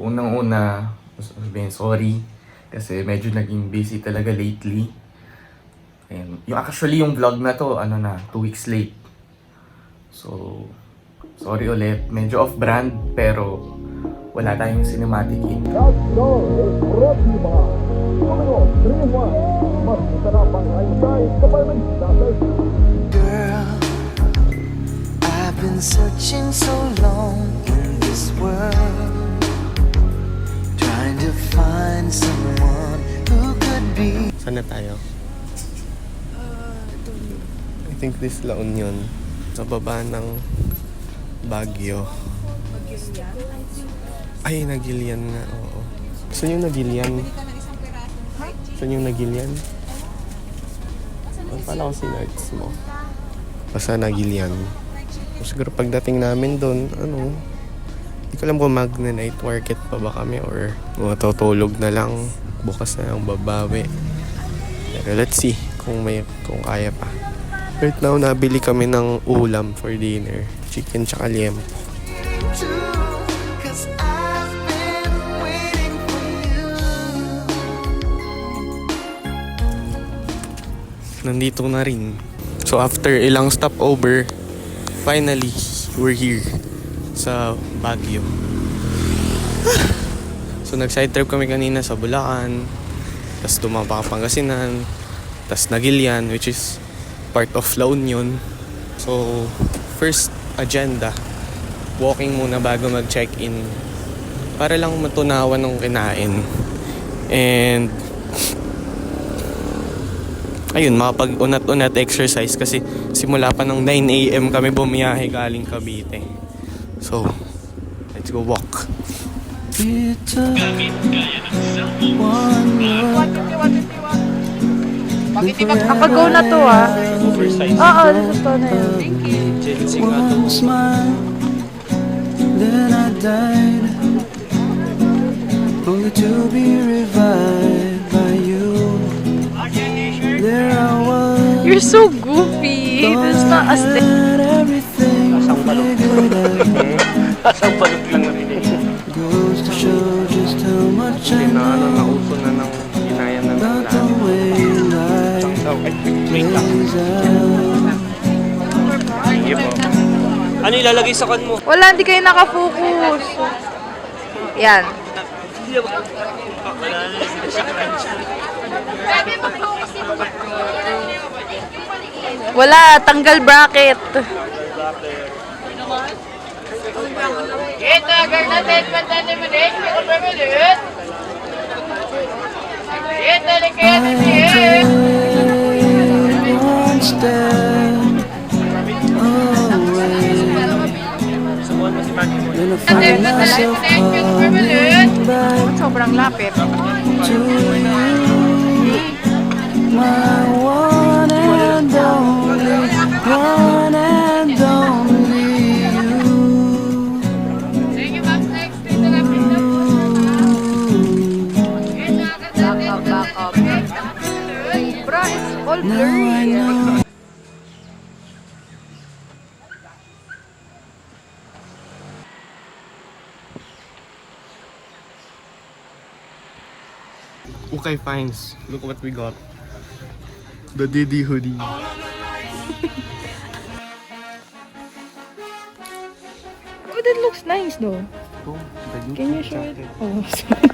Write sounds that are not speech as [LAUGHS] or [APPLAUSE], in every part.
Unang-una, gusto ko sabihin sorry kasi medyo naging busy talaga lately. And yung actually yung vlog na to, ano na, two weeks late. So, sorry ulit. Medyo off-brand pero wala tayong cinematic in. Girl, I've been searching so long in this world, someone who could be. Saan na tayo? I think this La Union. Sa baba ng Baguio. Ay, Nagilian nga, oo. Saan yung Nagilian? Saan yung Nagilian? Ang pala ko sinarts mo. Basta Nagilian. Siguro pagdating namin doon, ano, hindi ko alam kung mag-night market pa ba kami or matutulog na lang. Bukas na lang babawi. Pero let's see kung may kung kaya pa. Right now, nabili kami ng ulam for dinner. Chicken tsaka liempo. Nandito na rin. So after ilang stopover, finally, we're here sa Baguio. [SIGHS] so nag-side trip kami kanina sa Bulacan, tapos tumapa ka Pangasinan, tapos Nagilian, which is part of La Union. So, first agenda, walking muna bago mag-check-in para lang matunawan ng kinain. And ayun, makapag-unat-unat exercise kasi simula pa ng 9 a.m. kami bumiyahe galing Cavite. So, let's go walk. Kapag go na to ah. Oversize. Oo, gusto na yun. one smile, then I died, only to be revived by you. There I was, You're so goofy. That's not a Asang balot lang nabili. Goes to show just how much I na ano, know nauso na ng ginaya na ng lahat. way life So, ay, wait lang. plays out. Sige po. Ano ilalagay sa kan mo? Wala, hindi kayo nakafocus. Yan. Wala, tanggal bracket. One step away, then I find myself coming back Sobrang lapit. to you, my Okay, fines. Look what we got. The Diddy hoodie. Oh, that looks nice though. Oh, the Can you YouTube show it? jacket. Oh,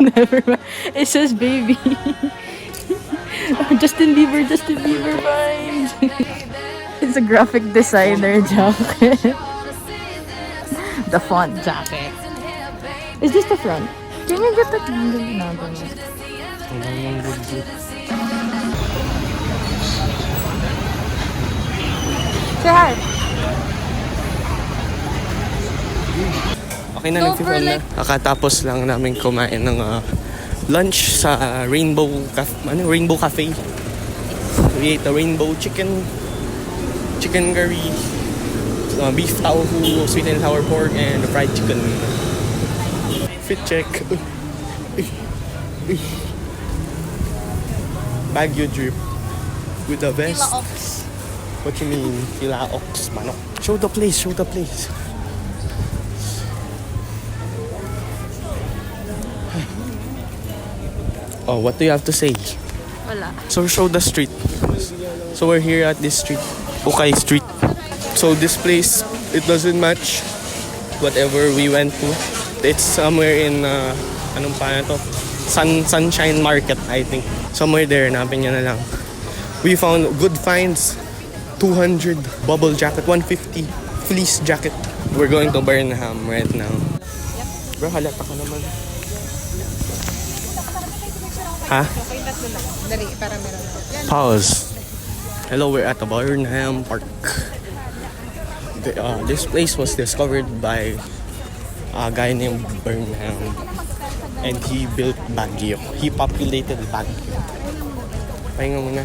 [LAUGHS] never mind. It says baby. [LAUGHS] Justin Bieber, Justin Bieber vibes. [LAUGHS] it's a graphic designer jacket. the font jacket. Is this the front? Can you get that? No, no, no. Ng budget. Say hi. Okay na, for na. Kakatapos lang namin kumain ng ah, lunch sa Rainbow Cafe. Ano? Rainbow Cafe. We ate the rainbow chicken, chicken curry, uh, beef tofu, sweet and sour pork, and fried chicken. Fit check. Baguio drip with the best. What you mean? Ilaox, manok. Show the place, show the place. [SIGHS] Oh, what do you have to say? Wala. So show the street. So we're here at this street, Ukay Street. So this place, it doesn't match whatever we went to. It's somewhere in, uh, anong pa na to? Sun, Sunshine Market, I think. Somewhere there, hanapin nyo na lang. We found good finds. 200 bubble jacket, 150 fleece jacket. We're going to Burnham right now. Bro, halata ka naman. Ha? Pause. Hello, we're at the Burnham Park. The, uh, this place was discovered by a guy named Burnham. And he built Baguio. He populated Baguio. Pahinga muna.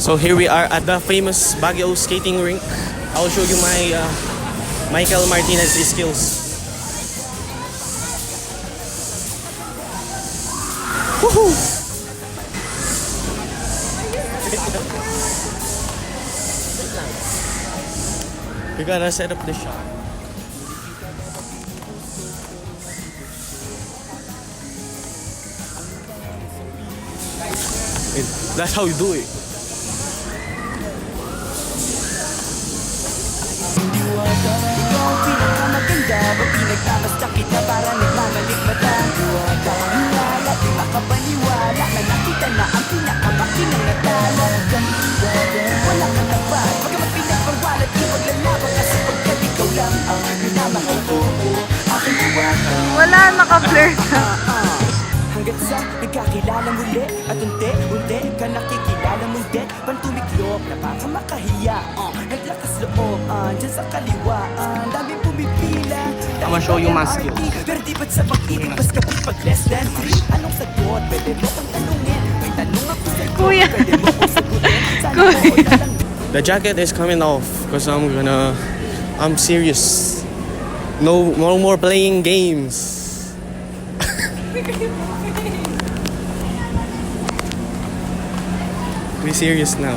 So here we are at the famous Baguio skating rink. I'll show you my uh, Michael Martinez skills. Woohoo! [LAUGHS] You gotta set up the shot. That's how you do it. pinakamaganda Ba't pinagtamasta kita Na nakita na ang pinakamakinang Wala kang tapat Pagkamat pinagpawalat Di maglalaban kasi pagkat ikaw lang ang buwata Wala, naka-blur ka. Hanggat sa nagkakilala muli At unti-unti ka nakikilala mundi Pantumiklop na baka makahiya uh, Naglakas loob uh, dyan sa kaliwa uh, Daming pumipila I'ma show you my skills. Pero di ba't sa pag-ibig Mas kapit pag less than three Anong sagot? Pwede mo kang tanungin May tanong ako sa'yo Kuya. Pwede mo kong sagutin [LAUGHS] Sana Kuya. The jacket is coming off because I'm gonna. I'm serious. No, no more playing games. [LAUGHS] Be serious now.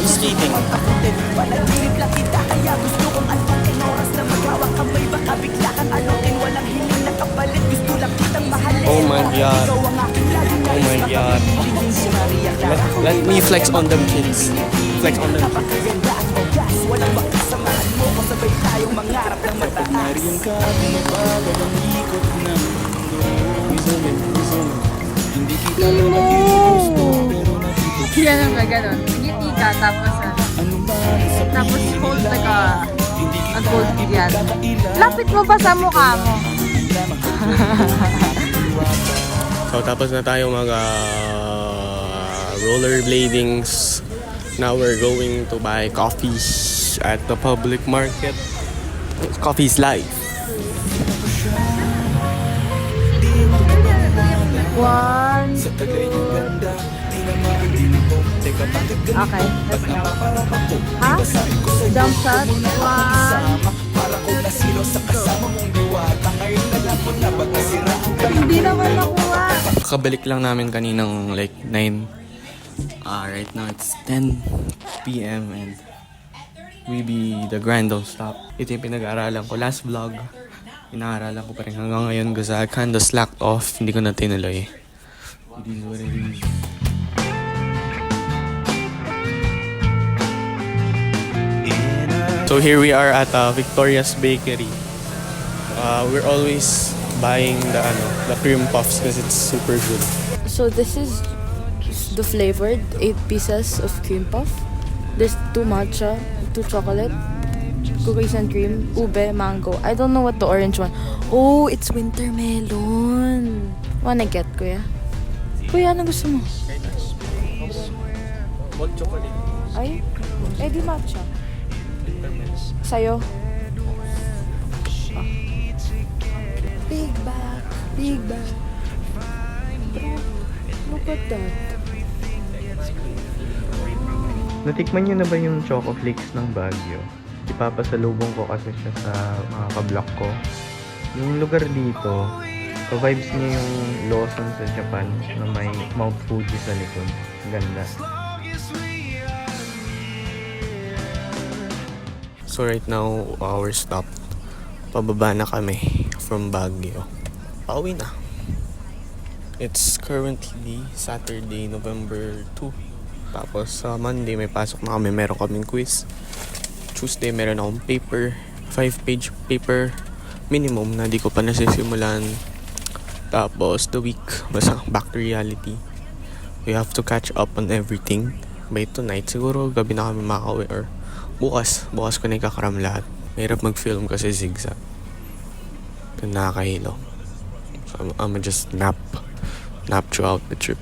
Skating. Panaginip lang kita Kaya gusto oh kong antukin Oras na magawang kamay Baka bigla kang alukin Walang hiling na kapalit Gusto lang kitang mahalin Oh my God. Ikaw ang aking laging Oh my God. makapiling Si Maria Clara Let, let me flex on them kids. Flex on them. Napakaganda at wagas Walang bakas samahan mo Kung sabay tayong mangarap ng mataas ka Bumabagal ang ikot ng Yan [LAUGHS] ang ganun. Ngiti ka, tapos ano. Tapos hold like a... Ang hold yan. Lapit mo pa sa mukha mo. [LAUGHS] So tapos na tayo mag uh, rollerbladings. Now we're going to buy coffee at the public market. Coffee's life. One, Okay, let's go. Ha? Jump shot. One. Hindi naman nakuha. Kabalik lang namin kaninang like 9. Uh, right now it's 10 p.m. and we be the grand don't stop. Ito yung pinag-aaralan ko last vlog. Inaaralan ko pa rin hanggang ngayon kasi I kinda slacked off. Hindi ko na tinuloy. It is what it is. So here we are at uh, Victoria's Bakery. Uh, we're always buying the ano, the cream puffs because it's super good. So this is the flavored 8 pieces of cream puff. There's two matcha, two chocolate, cookies and cream, ube, mango. I don't know what the orange one. Oh, it's winter melon. Wanna get, kuya? Kuya, ano gusto mo? Hot chocolate. Ay, eh di matcha. Sa'yo? Ah. Big bag, big bag. Bro, look at that. Natikman niyo na ba yung Choco Flakes ng Baguio? Ipapasalubong ko kasi siya sa mga kablock ko. Yung lugar dito, pa-vibes niya yung Lawson sa Japan na may Mount Fuji sa likod. Ganda. So right now, our stop. Pababa na kami from Baguio. Pauwi na. It's currently Saturday, November 2. Tapos sa Monday may pasok na kami, meron kaming quiz. Tuesday meron akong paper, 5 page paper minimum na di ko pa nasisimulan. Tapos the week, basta back to reality. We have to catch up on everything. By tonight, siguro gabi na kami makauwi or bukas, bukas ko na ikakaram lahat. Mahirap mag-film kasi zigzag. Nakakahilo. So I'm, I'm just nap. Nap throughout the trip.